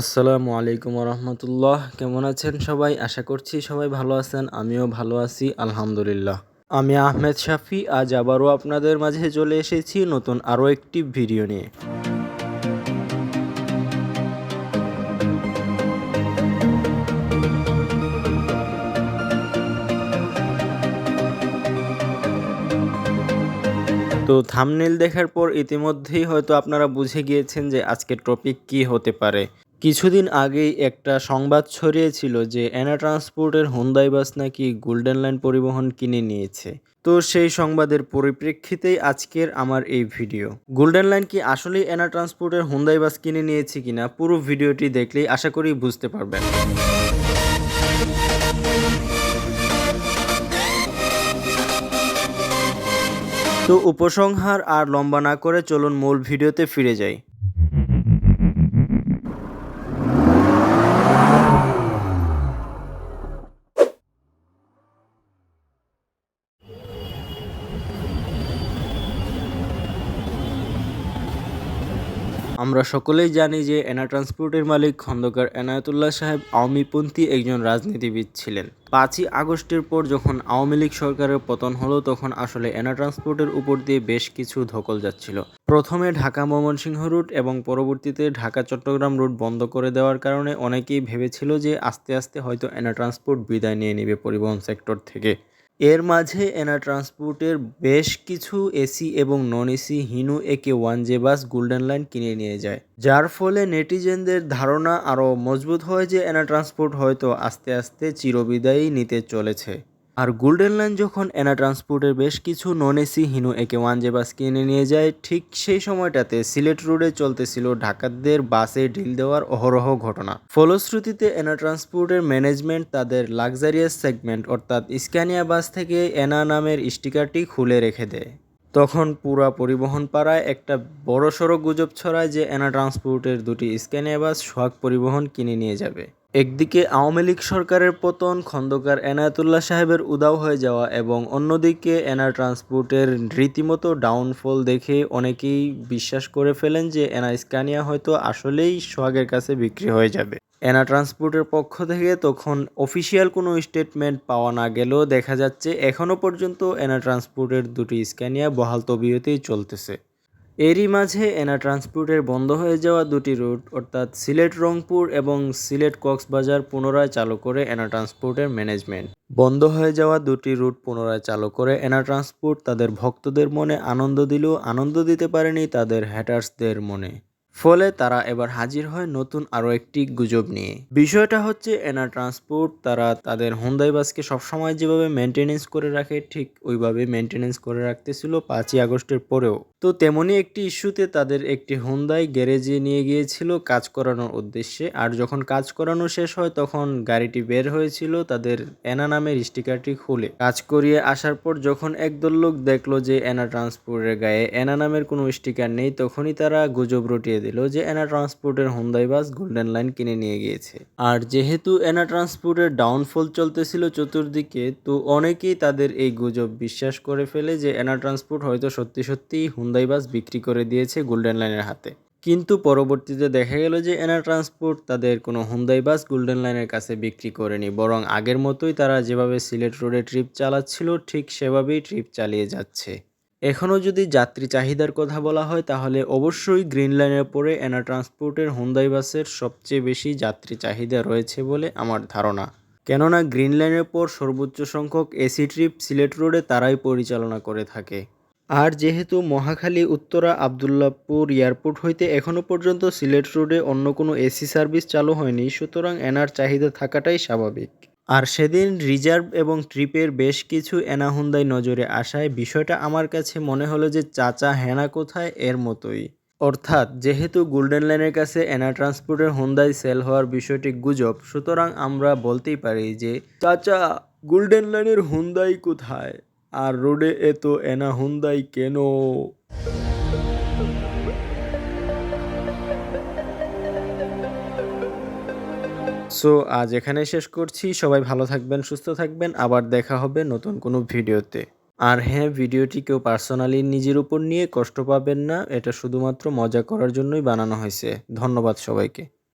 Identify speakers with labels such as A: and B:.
A: আসসালামু আলাইকুম রহমতুল্লাহ কেমন আছেন সবাই? আশা করছি সবাই ভালো আছেন, আমিও ভালো আছি, আলহামদুলিল্লাহ। আমি আহমেদ শাফি, আজ আবারও আপনাদের মাঝে চলে এসেছি নতুন আরও একটি ভিডিও নিয়ে। তো থামনেল দেখার পর ইতিমধ্যেই হয়তো আপনারা বুঝে গিয়েছেন যে আজকের টপিক কি হতে পারে। কিছুদিন আগেই একটা সংবাদ ছড়িয়েছিল যে অ্যানা ট্রান্সপোর্টের হুন্দাই বাস নাকি গোল্ডেন লাইন পরিবহন কিনে নিয়েছে। তো সেই সংবাদের পরিপ্রেক্ষিতেই আজকের আমার এই ভিডিও। গোল্ডেন লাইন কি আসলেই অ্যানা ট্রান্সপোর্টের হুন্দাই বাস কিনে নিয়েছে কিনা পুরো ভিডিওটি দেখলেই আশা করি বুঝতে পারবেন। তো উপসংহার আর লম্বা না করে চলুন মূল ভিডিওতে ফিরে যাই। আমরা সকলেই জানি যে এনা ট্রান্সপোর্টের মালিক খন্দকার এনায়তুল্লাহ সাহেব আওয়ামীপন্থী একজন রাজনীতিবিদ ছিলেন। পাঁচই আগস্টের পর যখন আওয়ামী লীগ সরকারের পতন হলো, তখন আসলে এনা ট্রান্সপোর্টের উপর দিয়ে বেশ কিছু ধকল যাচ্ছিল। প্রথমে ঢাকা ময়মনসিংহ রুট এবং পরবর্তীতে ঢাকা চট্টগ্রাম রুট বন্ধ করে দেওয়ার কারণে অনেকেই ভেবেছিল যে আস্তে আস্তে হয়তো এনা ট্রান্সপোর্ট বিদায় নিয়ে নেবে পরিবহন সেক্টর থেকে। এর মাঝে এনা ট্রান্সপোর্টের বেশ কিছু এসি এবং নন AC হিনু AK one J bus golden line কিনে নিয়ে যায়। যার ফলে নেটিজেনদের ধারণা আরও মজবুত হয় যে এনা ট্রান্সপোর্ট হয়তো আস্তে আস্তে চিরবিদায়ী নিতে চলেছে। আর গোল্ডেন লাইন যখন এনা ট্রান্সপোর্টের বেশ কিছু নন এসি হিনু একে ওয়ান জে বাস কিনে নিয়ে যায়, ঠিক সেই সময়টাতে সিলেট রোডে চলতেছিল ঢাকাতদের বাসে ঢিল দেওয়ার অহরহ ঘটনা। ফলশ্রুতিতে এনা ট্রান্সপোর্টের ম্যানেজমেন্ট তাদের লাক্সারিয়াস সেগমেন্ট অর্থাৎ স্ক্যানিয়া বাস থেকে এনা নামের স্টিকারটি খুলে রেখে দেয়। তখন পুরা পরিবহন পাড়ায় একটা বড়সড় গুজব ছড়ায় যে এনা ট্রান্সপোর্টের দুটি স্ক্যানিয়া বাস সোহাগ পরিবহন কিনে নিয়ে যাবে। একদিকে আওয়ামী লীগ সরকারের পতন, খন্দকার এনায়েতুল্লাহ সাহেবের উদাও হয়ে যাওয়া এবং অন্যদিকে এনা ট্রান্সপোর্টের রীতিমতো ডাউনফল দেখে অনেকেই বিশ্বাস করে ফেলেন যে এনা স্কানিয়া হয়তো আসলেই সোহাগের কাছে বিক্রি হয়ে যাবে। এনা ট্রান্সপোর্টের পক্ষ থেকে তখন অফিসিয়াল কোনো স্টেটমেন্ট পাওয়া না গেলেও দেখা যাচ্ছে এখনও পর্যন্ত এনা ট্রান্সপোর্টের দুটি স্ক্যানিয়া বহাল তবিয়তেই চলতেছে। এরই মাঝে এনা ট্রান্সপোর্টের বন্ধ হয়ে যাওয়া দুটি রুট, অর্থাৎ সিলেট রংপুর এবং সিলেট কক্সবাজার পুনরায় চালু করে এনা ট্রান্সপোর্টের ম্যানেজমেন্ট। বন্ধ হয়ে যাওয়া দুটি রুট পুনরায় চালু করে এনা ট্রান্সপোর্ট তাদের ভক্তদের মনে আনন্দ দিলেও আনন্দ দিতে পারেনি তাদের হ্যাটার্সদের মনে। ফলে তারা এবার হাজির হয় নতুন আরও একটি গুজব নিয়ে। বিষয়টা হচ্ছে এনা ট্রান্সপোর্ট তারা তাদের হুন্দাই বাসকে সবসময় যেভাবে মেনটেনেন্স করে রাখে, ঠিক ওইভাবে মেনটেনেন্স করে রাখতেছিল পাঁচই আগস্টের পরেও। তো তেমনই একটি ইস্যুতে তাদের একটি হুন্দাই গ্যারেজে নিয়ে গিয়েছিল কাজ করানোর উদ্দেশ্যে। আর যখন কাজ করানো শেষ হয়, তখন গাড়িটি বের হয়েছিল তাদের এনা নামের স্টিকারটি খুলে। কাজ করিয়ে আসার পর যখন একদল লোক দেখল যে এনা ট্রান্সপোর্টের গায়ে এনা নামের কোনো স্টিকার নেই, তখনই তারা গুজব রটিয়ে দিল যে এনা ট্রান্সপোর্টের হুন্দাই বাস গোল্ডেন লাইন কিনে নিয়ে গিয়েছে। আর যেহেতু এনা ট্রান্সপোর্টের ডাউনফল চলতেছিল চতুর্দিকে, তো অনেকেই তাদের এই গুজব বিশ্বাস করে ফেলে যে এনা ট্রান্সপোর্ট হয়তো সত্যি সত্যিই হুন্দাই বাস বিক্রি করে দিয়েছে গোল্ডেন লাইনের হাতে। কিন্তু পরবর্তীতে দেখা গেল যে এনা ট্রান্সপোর্ট তাদের কোনো হুন্দাই বাস গোল্ডেন লাইনের কাছে বিক্রি করেনি, বরং আগের মতোই তারা যেভাবে সিলেট রোডে ট্রিপ চালাচ্ছিল, ঠিক সেভাবেই ট্রিপ চালিয়ে যাচ্ছে। এখনও যদি যাত্রী চাহিদার কথা বলা হয়, তাহলে অবশ্যই গ্রিন লাইনের পরে এনা ট্রান্সপোর্টের হুন্দাই বাসের সবচেয়ে বেশি যাত্রী চাহিদা রয়েছে বলে আমার ধারণা। কেননা গ্রিন লাইনের পর সর্বোচ্চ সংখ্যক এসি ট্রিপ সিলেট রোডে তারাই পরিচালনা করে থাকে। আর যেহেতু মহাখালী, উত্তরা, আবদুল্লাপুর এয়ারপোর্ট হইতে এখনও পর্যন্ত সিলেট রোডে অন্য কোনো এসি সার্ভিস চালু হয়নি, সুতরাং এনার চাহিদা থাকাটাই স্বাভাবিক। আর সেদিন রিজার্ভ এবং ট্রিপের বেশ কিছু এনা হুন্দাই নজরে আসায় বিষয়টা আমার কাছে মনে হলো যে চাচা হেনা কোথায় এর মতোই। অর্থাৎ যেহেতু গোল্ডেন লাইনের কাছে এনা ট্রান্সপোর্টের হুন্দাই সেল হওয়ার বিষয়টি গুজব, সুতরাং আমরা বলতেই পারি যে, চাচা গোল্ডেন লাইনের হুন্দাই কোথায়? আর রোডে এত এনা হুন্দাই কেন? সো আজ এখানে শেষ করছি। সবাই ভালো থাকবেন, সুস্থ থাকবেন। আবার দেখা হবে নতুন কোনো ভিডিওতে। আর হ্যাঁ ভিডিওটি কেউ পার্সোনালি নিজের উপর নিয়ে কষ্ট পাবেন না। এটা শুধুমাত্র মজা করার জন্যই বানানো হয়েছে। ধন্যবাদ সবাইকে।